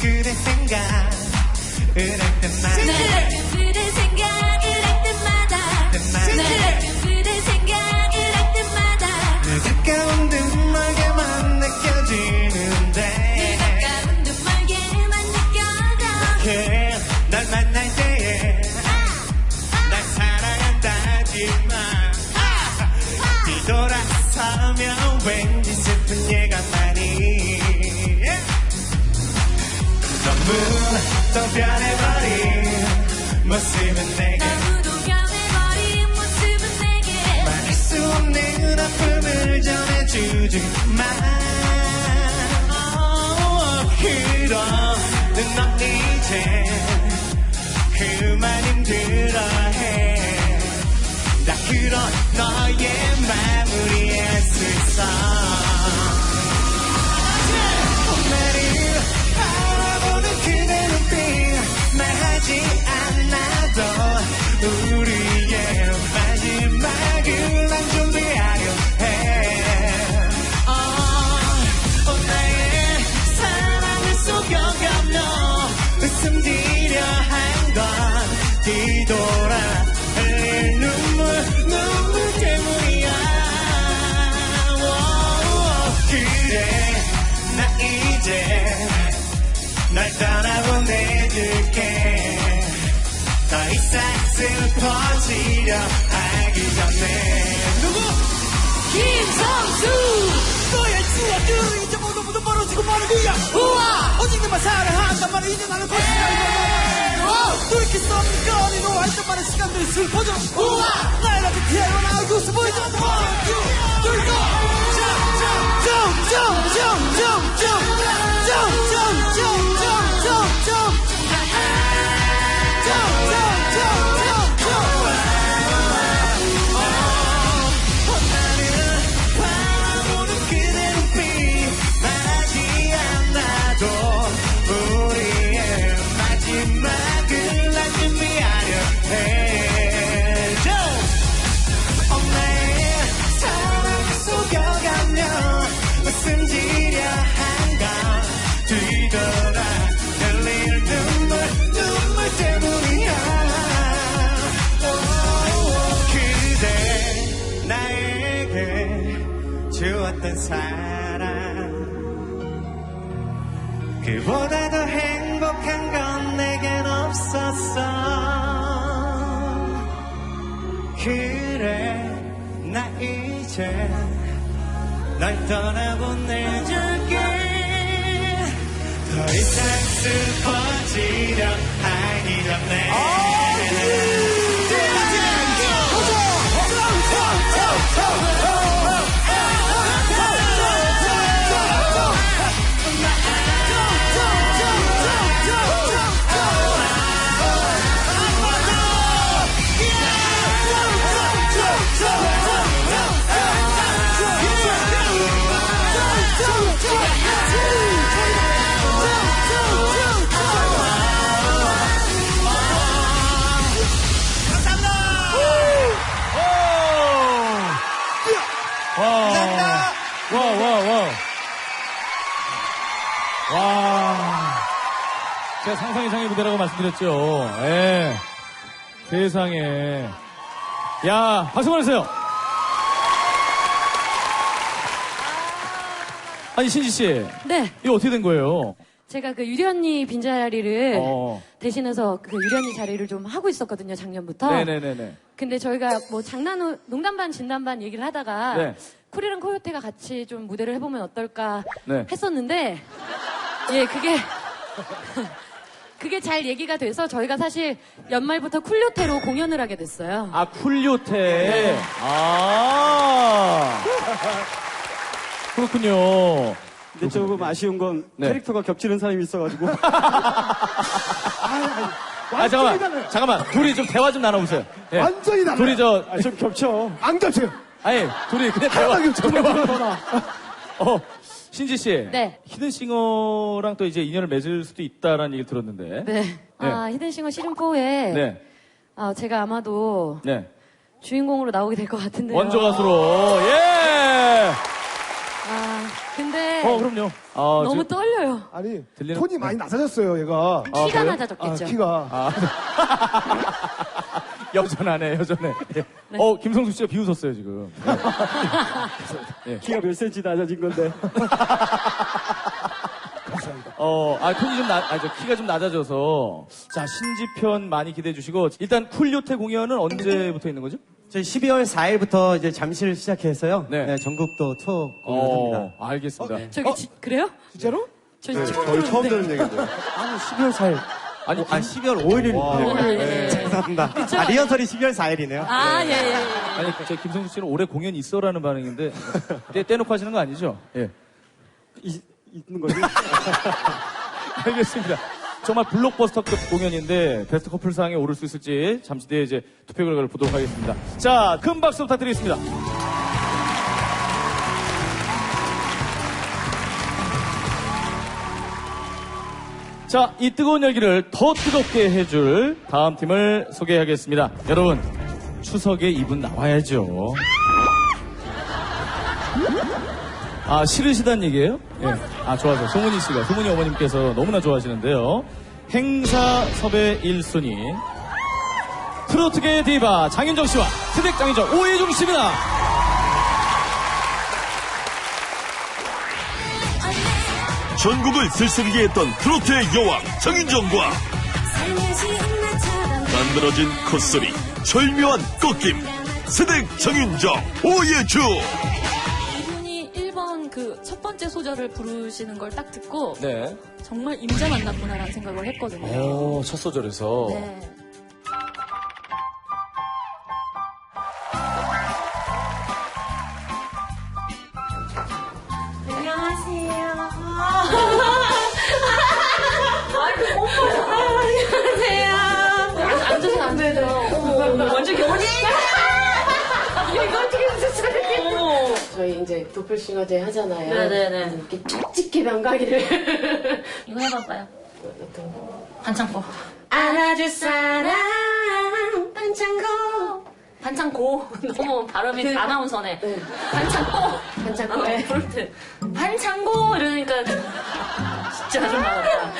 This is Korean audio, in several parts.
그대 생각을 할 때마 또 변해버린 모습은 내게. 너무도 변해버린 모습은 내게. 말할 수 없는 아픔을 전해주지만 그런 넌 이제 그만 힘들어해. 나 그런 너의 이해할 수 있어 슬퍼지려 하기 전에 누구? 김성수 너의 추억들은 이제 모두 모두 멀어지고 마는 거야 우와 오직 너만 사랑한단 말을 이제 나는 거짓말이야 돌이킬 수 없는 너와 있던 많은 시간들이 슬퍼져 우와 나의 라비 태어나 웃어 보이지 않는 jump jump jump 보다 더 행복한 건 내겐 없었어. 그래 나 이제 널 떠나보내줄게. 더 이상 슬퍼지려 하기 전에 무대라고 말씀드렸죠. 예. 세상에. 야, 박수 보내세요. 아니, 신지 씨. 네 이거 어떻게 된 거예요? 제가 그 유리 언니 빈자리를 어. 대신해서 그 유리 언니 자리를 좀 하고 있었거든요 작년부터 네네네네. 근데 저희가 뭐 장난 후- 농담 반 진담 반 얘기를 하다가 네. 쿨이랑 코요테가 같이 좀 무대를 해보면 어떨까 네. 했었는데 예 그게 그게 잘 얘기가 돼서 저희가 사실 연말부터 쿨요테로 공연을 하게 됐어요. 아, 쿨요테. 아. 그렇군요. 근데 조금 아쉬운 건 네. 캐릭터가 겹치는 사람이 있어가지고 아, 잠깐만. 잠깐만. 둘이 좀 대화 좀 나눠보세요. 예. 완전히 달라요. 둘이 저, 아, 좀 겹쳐 안 겹쳐요. 아니, 둘이 그냥 대화. 하나만 겹쳐. 대화. 어, 신지 씨. 네. 히든싱어랑 또 이제 인연을 맺을 수도 있다라는 얘기를 들었는데. 네. 아 히든싱어 시즌 4에 네. 아 제가 아마도 네. 주인공으로 나오게 될 것 같은데요. 원조 가수로. 예! 아 근데 어, 그럼요. 아, 너무 저- 떨려요. 아니 들리는- 톤이 많이 낮아졌어요 얘가. 아, 키가 그래요? 아, 낮아졌겠죠. 키가. 여전하네, 여전해. 예. 어, 김성수 씨가 비웃었어요, 지금. 키가 몇 센치 낮아진 건데. 어, 아, 톤이 좀 낮, 아, 저 키가 좀 낮아져서. 자, 신지편 많이 기대해 주시고. 일단 쿨요태 공연은 언제부터 있는 거죠? 저희 12월 4일부터 이제 잠실 시작해서요. 네. 네, 전국도 투어 공연합니다. 어, 알겠습니다. 저기 지- 그래요? 진짜로? 저 네, 처음 저희 처음 들었는데. 듣는 얘기인데. 아니, 12월 4일. 아니, 아, 12월 5일입니다. 네. 죄송합니다. 아, 리허설이 12월 4일이네요. 아, 예, 예, 예. 아니, 제 김성수 씨는 올해 공연 있어라는 반응인데. 떼, 떼놓고 하시는 거 아니죠? 예. 이- 있는 거지? 알겠습니다. 정말 블록버스터급 공연인데 베스트 커플상에 오를 수 있을지 잠시 뒤에 이제 투표 결과를 보도록 하겠습니다. 자, 큰 박수 부탁드리겠습니다. 자, 이 뜨거운 열기를 더 뜨겁게 해줄 다음 팀을 소개하겠습니다. 여러분, 추석에 이분 나와야죠. 아, 싫으시단 얘기예요? 예. 아, 좋아서. 송은희 씨가, 송은희 어머님께서 너무나 좋아하시는데요. 행사 섭외 1순위. 트로트계의 디바 장윤정 씨와 트랙 장윤정 오해중 씨입니다. 전국을 들썩이게 했던 트로트의 여왕 나처럼 만들어진 콧소리 절묘한 꺾임 세댁 정윤정 오예주 이분이 1번 그 첫 번째 소절을 부르시는 걸 딱 듣고 네. 정말 임자 만났구나라는 생각을 했거든요. 오, 첫 소절에서. 네. 어머, 완전 연예인! 이거 어떻게 하셨어요? 저희 이제 도플싱어제 하잖아요. 네네네. 이렇게 촉촉히 병가기를 이거 해봐봐요. 어떤 거? 반창고. 안아줄 사람 반창고 반창고. 너무 발음이 아나운서네. 네. 반창고. 반창고. 아, 네. 반창고! 이러니까 진짜 아줌마 같다.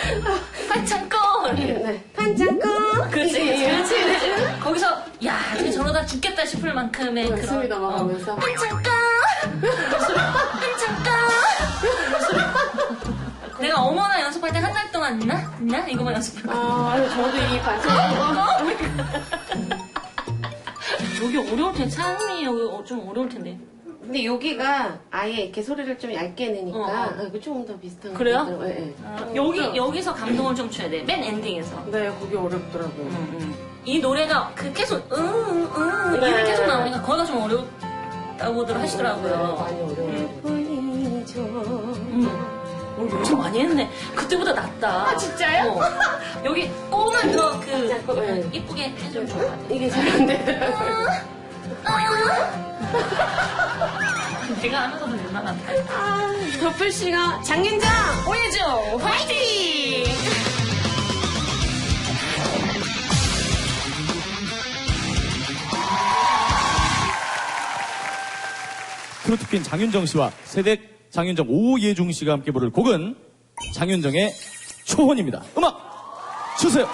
반창고! 이렇게. 네. 반창고 그렇지, 그렇지, 그렇지. 거기서, 야, 쟤 저러다 죽겠다 싶을 만큼의 그런. 숨이 넘어가면서. 반창고! 반창고! 내가 어머나 연습할 때 한 달 동안 있나? 있나? 이거만 연습할 거야. 아, 아니, 저도 이 반창고. 여기 어려울 텐데, 창이 여기 어, 좀 어려울 텐데. 근데 여기가 아예 이렇게 소리를 좀 얇게 내니까 어, 어. 이거 조금 더 비슷한 거 그래요? 같더라고요. 네, 네. 아, 여기, 여기서 감동을 좀 줘야 돼. 맨 엔딩에서. 네, 거기 어렵더라고요. 이 노래가 그 계속, 응, 응, 네. 이게 계속 나오니까 거기가 좀 어렵다고들 하시더라고요. 많이 어려워요. 보이죠. 음. 오늘 엄청 많이 했네. 그때보다 낫다. 아, 진짜요? 여기 꼬만 더 그, 네. 이쁘게 해주면 좋을 것 같아. 이게 잘 안 되더라고요. 내가 하면서도 얼마나 안 돼. 도플싱어 장윤정! 오해죠! 화이팅! 트로트퀸 장윤정 씨와 세댁 장윤정 오예중 씨가 함께 부를 곡은 장윤정의 초혼입니다. 음악 주세요.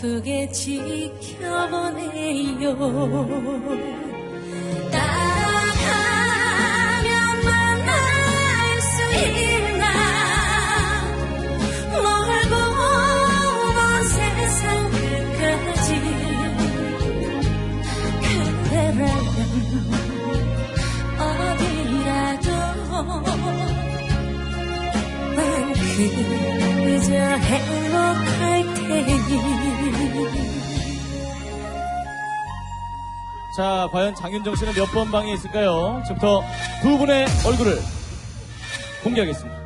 아프게 지켜보네요. 따라가면 만날 수 있나? 멀고 먼 세상 끝까지 그대라면 어디라도 난 그저 행복할 때 자, 과연 장윤정 씨는 몇 번 방에 있을까요? 지금부터 두 분의 얼굴을 공개하겠습니다.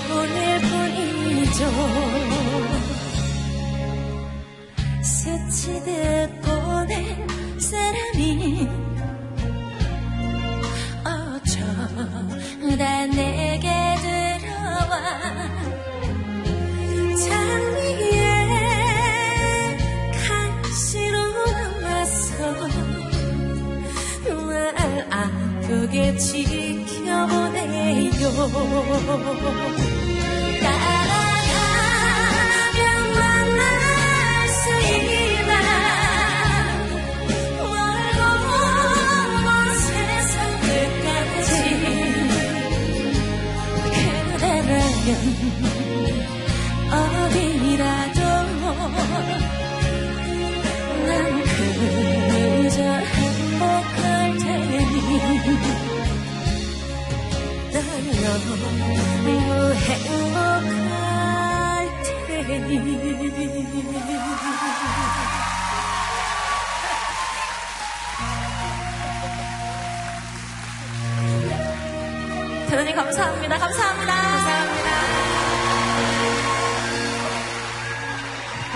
띄워보낼 뿐이죠. 스치듯 보낸 사람이 어쩌다 내게 들어와. 장미에 가시로 남아서 날 아프게 지켜 보네요. 따라가면 만날 수 있나 멀고 먼 세상 끝까지 그대라면 어디 너무 행복할 테니 대단히 감사합니다. 감사합니다. 감사합니다.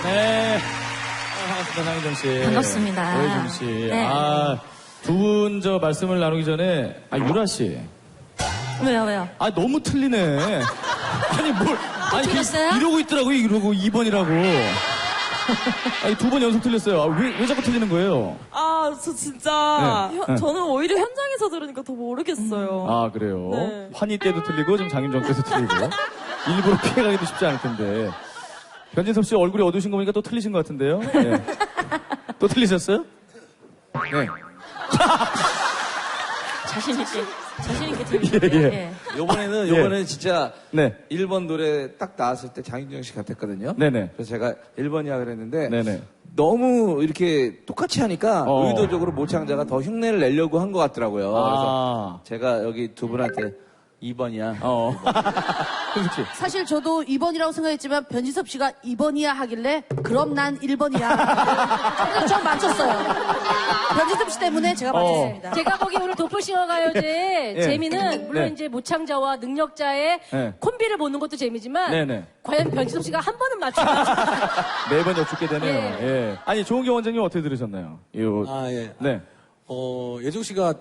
네. 아, 반갑습니다, 장윤정 씨. 반갑습니다. 오혜준 씨. 네. 아, 두 분 저 말씀을 나누기 전에, 아, 유라 씨. 왜요, 왜요? 아, 너무 틀리네. 아니, 뭘. 아니, 틀렸어요? 이러고 있더라고요, 이러고 2번이라고. 아니, 두 번 연속 틀렸어요. 아, 왜, 왜 자꾸 틀리는 거예요? 아, 저 진짜 네. 현- 네. 저는 오히려 현장에서 들으니까 더 모르겠어요. 아, 그래요? 네. 환희 때도 틀리고, 지금 장윤정 때도 틀리고. 일부러 피해가기도 쉽지 않을 텐데. 변진섭 씨 얼굴이 어두우신 거 보니까 또 틀리신 것 같은데요? 네. 또 틀리셨어요? 네. 자신있게, 자신 있게 들리는데. 예, 예. 예. 요번에는, 예. 요번에 는 진짜 네. 1번 노래 딱 나왔을 때 장윤정 씨 같았거든요. 네네. 그래서 제가 1번이야 그랬는데 네네. 너무 이렇게 똑같이 하니까 어. 의도적으로 모창자가 더 흉내를 내려고 한 것 같더라고요. 아. 그래서 제가 여기 두 분한테 2번이야. 어. 씨. 사실 저도 2번이라고 생각했지만 변지섭 씨가 2번이야 하길래 그럼 난 1번이야. 그래서 저 맞췄어요. 변지섭 씨 때문에 제가 맞췄습니다. 제가 거기 오늘 도플싱어 가요제 재미는 물론 네. 이제 모창자와 능력자의 네. 콤비를 보는 것도 재미지만 네네. 과연 변지섭 씨가 한 번은 맞추면 매번 여쭙게 되네요. 예. 예. 아니, 조은경 원장님 어떻게 들으셨나요? 요, 아, 예. 네. 어, 예종 씨가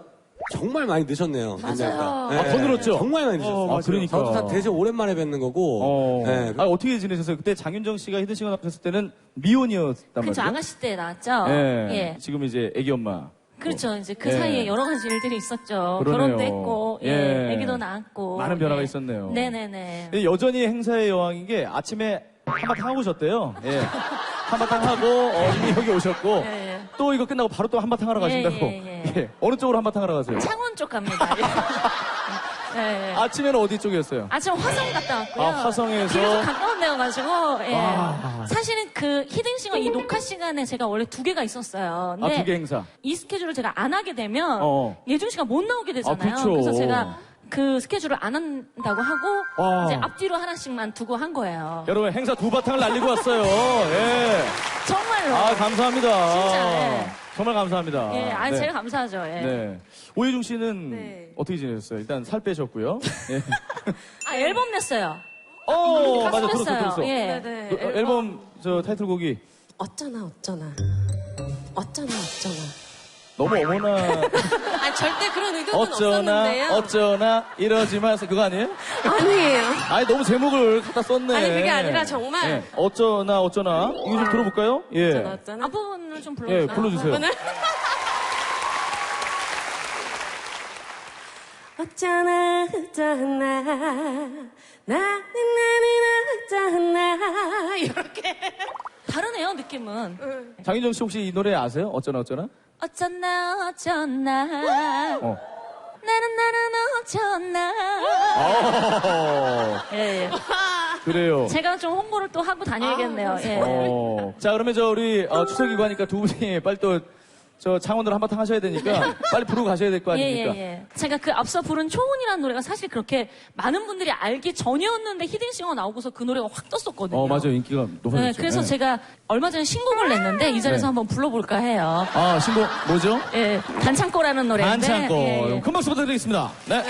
정말 많이 늦었네요. 맞아요. 예, 아, 더 늘었죠? 정말 많이 늦었어요. 어, 아, 그러니까. 저도 다 되게 오랜만에 뵙는 거고. 어. 예, 아, 어떻게 지내셨어요? 그때 장윤정 씨가 히든 싱어 나왔을 때는 미혼이었단 말이죠. 그쵸 아가씨 때 나왔죠. 예. 예. 지금 이제 애기 엄마. 그렇죠. 이제 그 예. 사이에 여러 가지 일들이 있었죠. 그러네요. 결혼도 했고, 예. 예. 아기도 낳았고. 많은 변화가 예. 있었네요. 네네네. 근데 여전히 행사의 여왕인 게 아침에 한바탕 하고 오셨대요. 예. 한바탕 하고 어, 이미 여기 오셨고 예, 예. 또 이거 끝나고 바로 또 한바탕 하러 예, 가신다고. 예, 예. 어느 쪽으로 한바탕 하러 가세요? 창원 쪽 갑니다. 예, 예. 아침에는 어디 쪽이었어요? 아침 화성 갔다 왔고요. 아, 화성에서? 길에서 가까운 데여가지고, 예. 와. 사실은 그 히든싱어 이 녹화 시간에 제가 원래 두 개가 있었어요. 아, 두 개 행사. 이 스케줄을 제가 안 하게 되면 어. 예준 씨가 못 나오게 되잖아요. 아, 그쵸. 래서 제가 그 스케줄을 안 한다고 하고 와. 이제 앞뒤로 하나씩만 두고 한 거예요. 여러분 행사 두 바탕을 날리고 왔어요. 예. 정말로. 아 감사합니다. 진짜, 예. 정말 감사합니다. 예, 아 네. 제가 감사하죠. 예. 네. 오혜중 씨는 네. 어떻게 지내셨어요? 일단 살 빼셨고요. 예. 아 앨범 냈어요. 어, 가수 맞아, 들었어, 냈어요. 들었어. 예. 네네. 그, 어, 앨범 저 타이틀곡이 어쩌나 어쩌나 어쩌나 어쩌나 너무 어머나 아, 절대 그런 의도는 어쩌나 없었는데요. 어쩌나 이러지 마세요 그거 아니에요? 아니에요. 아니 너무 제목을 갖다 썼네. 아니, 그게 아니라 정말. 예, 어쩌나 어쩌나 이거 좀 들어볼까요? 예. 어쩌나. 앞부분을 좀 예, 불러주세요. 불러주세요. 오늘 어쩌나 어쩌나 나는 나는 어쩌나 이렇게 다르네요, 느낌은. 장윤정 씨 혹시 이 노래 아세요? 어쩌나 어쩌나? 어쩌나, 어쩌나. 어. 나는, 나는 어쩌나. 어. 예, 예. 그래요. 제가 좀 홍보를 또 하고 다녀야겠네요. 예. 어. 자, 그러면 저 우리 어, 추석이고 하니까 두 분이 빨리 또 저 창원으로 한바탕 하셔야 되니까 빨리 부르고 가셔야 될거 예, 아닙니까? 예, 예. 제가 그 앞서 부른 초혼이라는 노래가 사실 그렇게 많은 분들이 알기 전이었는데 히든싱어 나오고서 그 노래가 확 떴었거든요. 어, 맞아요. 인기가 높아졌죠. 네, 그래서 네. 제가 얼마 전에 신곡을 냈는데 이 자리에서 네. 한번 불러볼까 해요. 아, 신곡 뭐죠? 예, 단창고라는 노래인데. 반창고. 예, 예. 큰 박수 부탁드리겠습니다. 네.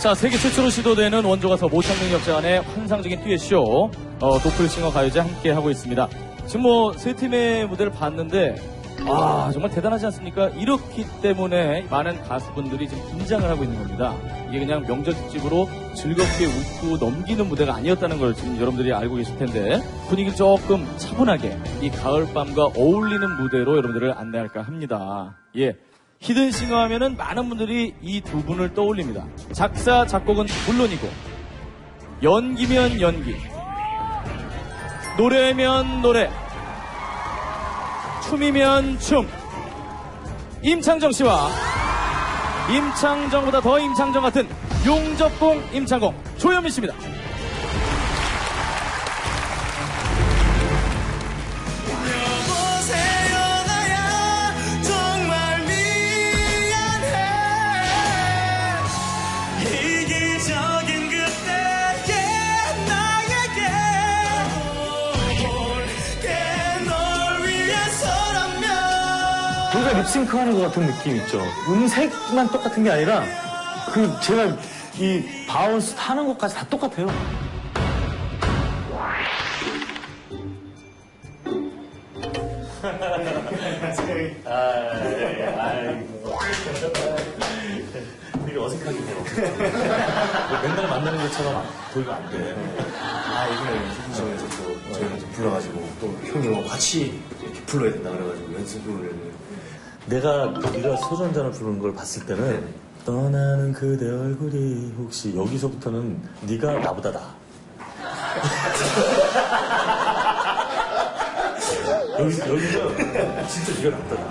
자, 세계 최초로 시도되는 원조가서 모창능 역자간의 환상적인 듀엣쇼, 어, 도플싱어 가요제 함께 하고 있습니다. 지금 뭐, 세 팀의 무대를 봤는데, 아, 정말 대단하지 않습니까? 이렇기 때문에 많은 가수분들이 지금 긴장을 하고 있는 겁니다. 이게 그냥 명절 특집으로 즐겁게 웃고 넘기는 무대가 아니었다는 걸 지금 여러분들이 알고 계실 텐데, 분위기를 조금 차분하게 이 가을밤과 어울리는 무대로 여러분들을 안내할까 합니다. 예. 히든싱어 하면은 많은 분들이 이 두 분을 떠올립니다. 작사, 작곡은 물론이고, 연기면 연기, 노래면 노래, 춤이면 춤. 임창정 씨와 임창정보다 더 임창정 같은 용접공 임창공 조현민 씨입니다. 립싱크하는 것 같은 느낌 있죠. 음색만 똑같은 게 아니라 그 제가 이 바운스 타는 것까지 다 똑같아요. 아, 아이고. 어색하게 돼요. 맨날 만나는 것처럼 돌고 안 돼. 아, 이번에 신청에서 또 저희가 불러가지고 또 형이 뭐 같이 이렇게 불러야 된다 그래가지고 연습을 내가 한 잔을 부르는 걸 봤을 때는 떠나는 그대 얼굴이 혹시 여기서부터는 네가 나보다 나. 여기 여기는 진짜 네가 낫다 나.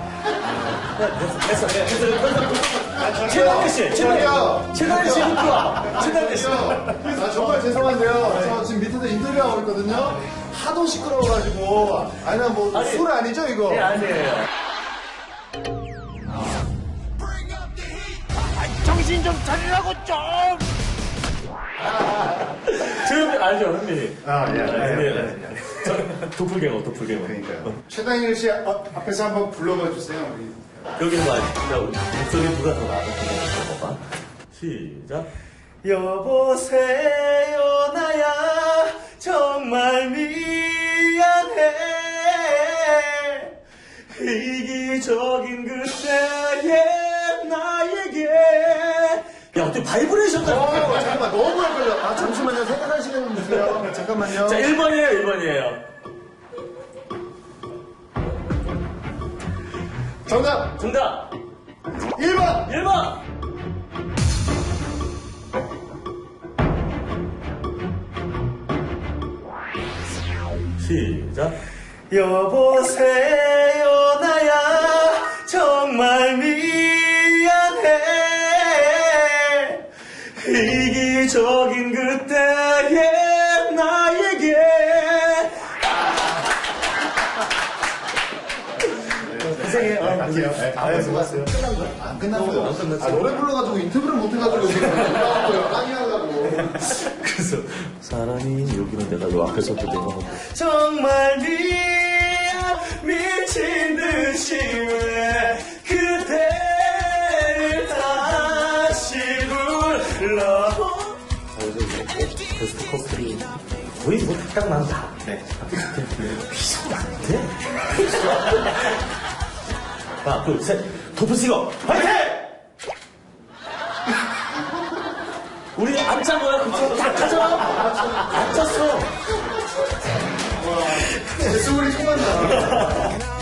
됐어 됐어 됐어. 최단일 씨 최단 최단일 씨 힘들어. 최단일 씨. 아, 정말 죄송한데요. 저 지금 밑에서 인터뷰하고 있거든요. 하도 시끄러워가지고. 아니, 뭐, 아니, 술 아니죠, 이거? 네 아니에요. 정신 좀 차리라고 좀! 지금 알죠 형님. 아, 예, 네, 예, 네. 저 도플갱어 도플갱어. 그러니까요. 최당일 씨 어, 앞에서 한번 불러봐 주세요. 우리. 여기 봐. 야, 우리 목소리 누가 더 나아? 봐봐. 시작. 여보세요 나야 정말 미안해 이기적인 그때의 나에게 야, 어떻게 바이브레이션을. 어, 잠깐만, 너무 헷갈려. 아, 잠시만요. 생각할 시간 좀 주세요. 잠깐만요. 자, 1번이에요, 1번이에요. 정답! 정답! 1번! 1번! 시작. 여보세요 수고하세요. 끝난 거야? 안 끝났어요. 안 끝났어요. 아, 노래 불러가지고 인터뷰를 못 해가지고 지금 거예요. 깡이하려고. 그래서 사랑이 여기는 내가 요 앞에서도 내가 하고 정말 미안 미친 듯이 왜 그대를 다시 불러 베스트 커플이 거의 뭐딱 난다. 네. 돼. 하나, 둘, 셋. 도프싱어 화이팅! 우리 안짠 거야? 그쪽 다 짜잖아? 안 짰어. 제 소리 처음 한다.